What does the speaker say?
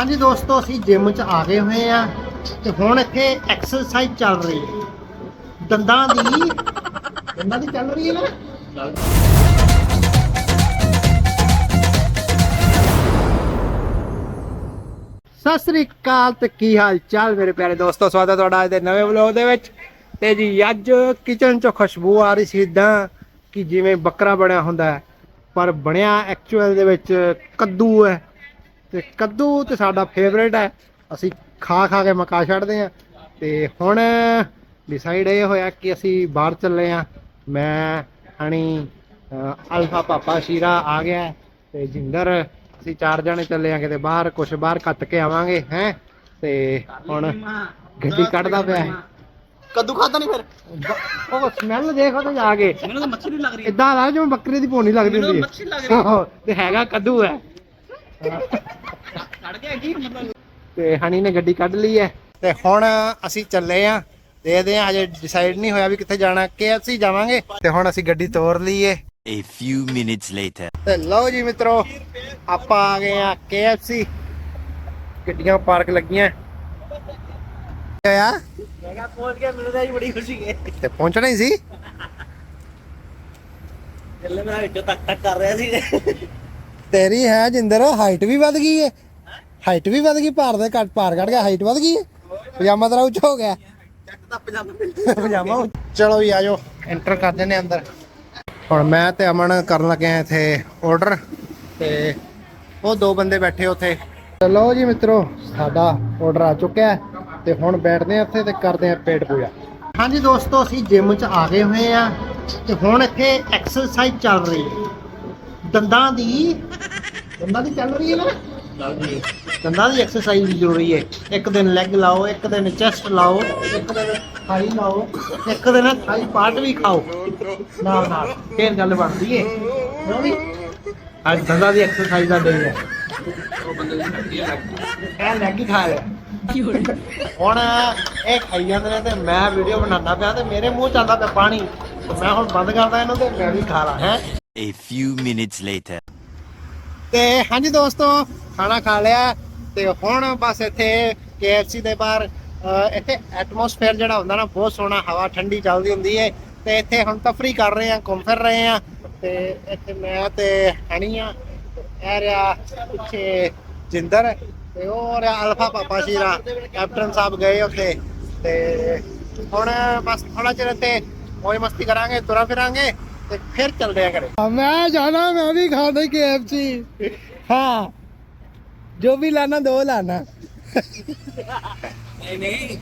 ਹਾਂਜੀ ਦੋਸਤੋ, ਅਸੀਂ ਜਿਮ 'ਚ ਆ ਗਏ ਹੋਏ ਆ ਤੇ ਹੁਣ ਇੱਥੇ ਐਕਸਰਸਾਈਜ਼ ਚੱਲ ਰਹੀ ਹੈ। ਦੰਦਾਂ ਦੀ ਦੰਦਾਂ ਦੀ ਚੱਲ ਰਹੀ ਹੈ ਨਾ? ਸਤਿ ਸ੍ਰੀ ਅਕਾਲ ਤੇ ਕੀ ਹਾਲ ਚਾਲ ਮੇਰੇ ਪਿਆਰੇ ਦੋਸਤੋ? ਸਵਾਗਤ ਹੈ ਤੁਹਾਡਾ ਅੱਜ ਦੇ ਨਵੇਂ ਵਲੌਗ ਦੇ ਵਿੱਚ। ਤੇ ਜੀ, ਅੱਜ ਕਿਚਨ ਚੋਂ ਖੁਸ਼ਬੂ ਆ ਰਹੀ ਸੀ ਇਦਾਂ ਕਿ ਜਿਵੇਂ ਬੱਕਰਾ ਬਣਿਆ ਹੁੰਦਾ ਹੈ। ਪਰ ਬਣਿਆ ਐਕਚੁਅਲ ਦੇ ਵਿੱਚ ਕੱਦੂ ਹੈ। ਤੇ ਕੱਦੂ ਤੇ ਸਾਡਾ ਫੇਵਰੇਟ ਹੈ। ਅਸੀਂ ਖਾ ਖਾ ਕੇ ਮਕਾ ਛੱਡਦੇ ਆ ਤੇ ਹੁਣ ਡਿਸਾਈਡ ਇਹ ਹੋਇਆ ਕਿ ਅਸੀਂ ਬਾਹਰ ਚੱਲੇ ਆ ਮੈਂ ਹਣੀ ਅਲਫਾ ਪਾਪਾ ਸ਼ੀਰਾ ਆ ਗਿਆ ਹੈ ਤੇ ਜਿੰਦਰ ਅਸੀਂ ਚਾਰ ਜਣੇ ਚੱਲੇ ਆ ਕਿਤੇ ਬਾਹਰ ਕੁਛ ਬਾਹਰ ਕੱਟ ਕੇ ਆਵਾਂਗੇ ਹੈ? ਤੇ ਹੁਣ ਗੱਡੀ ਕੱਢਦਾ ਪਿਆ ਹੈ। ਕੱਦੂ ਖਾਦਾ ਨਹੀਂ ਫਿਰ? ਉਹ ਸਮੈਲ ਦੇਖੋ ਤੇ ਜਾ ਕੇ। ਮੈਨੂੰ ਤਾਂ ਮੱਛੀ ਨਹੀਂ ਲੱਗ ਰਹੀ। ਇਦਾਂ ਲੱਗ ਜਿਵੇਂ ਬੱਕਰੇ ਦੀ ਪੋਣੀ ਲੱਗਦੀ ਮੈਨੂੰ ਹੁੰਦੀ ਮੱਛੀ ਲੱਗ ਹੈ ਰਹੀ। ਆਹੋ, ਤੇ ਹੈਗਾ ਕੱਦੂ ਹੈ। ਛੱਡ ਗਿਆ ਕੀ ਮਤਲਬ? ਤੇ ਹਣੀ ਨੇ ਗੱਡੀ ਕੱਢ ਲਈ ਹੈ। ਤੇ ਹੁਣ ਅਸੀਂ ਚੱਲੇ ਆ ਦੇਖਦੇ ਆ ਹਜੇ ਡਿਸਾਈਡ ਨਹੀਂ ਹੋਇਆ ਵੀ ਕਿੱਥੇ ਜਾਣਾ KFC ਜਾਵਾਂਗੇ। ਤੇ ਹੁਣ ਅਸੀਂ ਗੱਡੀ ਤੋਰ ਲਈਏ। A few minutes later. ਤੇ ਲਓ ਜੀ ਮਿੱਤਰੋ ਆਪਾਂ ਆ ਗਏ ਆ KFC ਗੱਡੀਆਂ ਪਾਰਕ ਲੱਗੀਆਂ। ਆ ਮੈਂ ਕਿਹਾ ਪਹੁੰਚ ਗਿਆ ਮੈਨੂੰ ਤਾਂ ਜੀ ਬੜੀ ਖੁਸ਼ੀ ਹੈ। ਤੇ ਪਹੁੰਚਣਾ ਹੀ ਸੀ। ਚੱਲੇ ਮੈਂ ਵਿੱਚੋਂ ਤੱਕ ਤੱਕ ਕਰ ਰਿਹਾ ਸੀ। ਤੇਰੀ ਹੈ ਜਿੰਦਰ ਹਾਈਟ ਵੀ ਵੱਧ ਗਈ ਹੈ ਹਾਈਟ ਵੀ ਵੱਧ ਗਈ ਭਾਰ ਦੇ ਘੱਟ ਭਾਰ ਘਟ ਗਿਆ ਹਾਈਟ ਵੱਧ ਗਈ। ਹੈ ਪਜਾਮਾ ਤੇਰਾ ਉੱਚਾ ਹੋ ਗਿਆ। ਚੱਕ ਤਾਂ ਪਜਾਮਾ ਪਜਾਮਾ ਉੱਚਾ। ਚਲੋ ਵੀ ਆਜੋ ਐਂਟਰ ਕਰ ਦਿੰਦੇ ਹਾਂ ਅੰਦਰ। ਹੁਣ ਮੈਂ ਤੇ ਅਮਨ ਕਰਨ ਲੱਗੇ ਆ ਇੱਥੇ ਆਰਡਰ ਤੇ ਉਹ ਦੋ ਬੰਦੇ ਬੈਠੇ ਉੱਥੇ। ਚਲੋ ਜੀ ਮਿੱਤਰੋ ਸਾਡਾ ਆਰਡਰ ਆ ਚੁੱਕਿਆ ਹੈ ਤੇ ਹੁਣ ਬੈਠਦੇ ਆ ਇੱਥੇ ਤੇ ਕਰਦੇ ਆ ਪੇਟ ਪੂਜਾ। ਹਾਂਜੀ ਦੋਸਤੋ ਅਸੀਂ ਜਿਮ 'ਚ ਆ ਗਏ ਹੋਏ ਆ ਤੇ ਹੁਣ ਇੱਥੇ ਐਕਸਰਸਾਈਜ਼ ਚੱਲ ਰਹੀ ਹੈ। ਦੰਦਾਂ ਦੀ ਦੰਦਾਂ ਦੀ ਚੱਲ ਰਹੀ ਹੈ ਨਾ? ਦੰਦਾਂ ਦੀ ਐਕਸਰਸਾਈਜ਼ ਵੀ ਜ਼ਰੂਰੀ ਹੈ। ਇੱਕ ਦਿਨ ਲੈਗ ਲਾਓ ਇੱਕ ਦਿਨ ਚੈਸਟ ਲਾਓ ਇੱਕ ਦਿਨ ਥਾਈ ਲਾਓ ਇੱਕ ਦਿਨ ਥਾਈ ਪਾਰਟ ਵੀ ਖਾਓ। ਨਾਲ ਨਾਲ ਫੇਰ ਗੱਲ ਬਣਦੀ ਹੈ ਕਿਉਂ ਵੀ ਅੱਜ ਦੰਦਾਂ ਦੀ ਐਕਸਰਸਾਈਜ਼ ਦਾ ਡੇ ਹੈ। ਇਹ ਲੈਗ ਹੀ ਖਾ ਹੁਣ ਇਹ ਖਾਈ ਜਾਂਦੇ ਨੇ ਤੇ ਮੈਂ ਵੀਡੀਓ ਬਣਾਉਂਦਾ ਪਿਆ ਤੇ ਮੇਰੇ ਮੂੰਹ ਚ ਆਉਂਦਾ ਪਿਆ ਪਾਣੀ। ਮੈਂ ਹੁਣ ਬੰਦ ਕਰਦਾ ਇਹਨੂੰ ਤੇ ਮੈਂ ਵੀ ਖਾ ਲਾਂ ਹੈ। A few minutes later. ਤੇ ਹਾਂਜੀ ਦੋਸਤੋ ਖਾਣਾ ਖਾ ਲਿਆ। ਤੇ ਹੁਣ ਬਸ ਇੱਥੇ KFC ਦੇ ਬਾਹਰ ਇੱਥੇ ਐਟਮੋਸਫੇਅਰ ਜਿਹੜਾ ਹੁੰਦਾ ਨਾ, ਬਹੁਤ ਸੋਹਣਾ ਹਵਾ, ਠੰਡੀ ਚੱਲਦੀ ਹੁੰਦੀ ਹੈ ਤੇ ਇੱਥੇ ਹੁਣ ਤਫਰੀ ਕਰ ਰਹੇ ਆ, ਘੁੰਮ ਫਿਰ ਰਹੇ ਆ। ਤੇ ਇੱਥੇ ਮੈਂ ਤੇ ਹਣੀ ਆ। ਇਹ ਰਿਹਾ ਪਿੱਛੇ ਜਿੰਦਰ ਤੇ ਉਹ ਰਿਹਾ ਅਲਫਾ ਪਾਪਾ ਸ਼ੀਰਾ ਕੈਪਟਨ ਸਾਹਿਬ ਗਏ ਉੱਥੇ ਤੇ ਹੁਣ ਬਸ ਥੋੜਾ ਚਿਰ ਇੱਥੇ ਮੌਜ ਮਸਤੀ ਕਰਾਂਗੇ, ਤੁਰਾਂ ਫਿਰਾਂਗੇ ਤੇ ਫਿਰ ਚੱਲਦੇ ਆ ਘਰੇ। ਮੈਂ ਜਾਣਾ, ਮੈਂ ਵੀ ਖਾਣਾ KFC ਹਾਂ। ਜੋ ਵੀ ਲਾਣਾ ਦੋ ਲਾਣਾ। ਨਹੀਂ ਨਹੀਂ।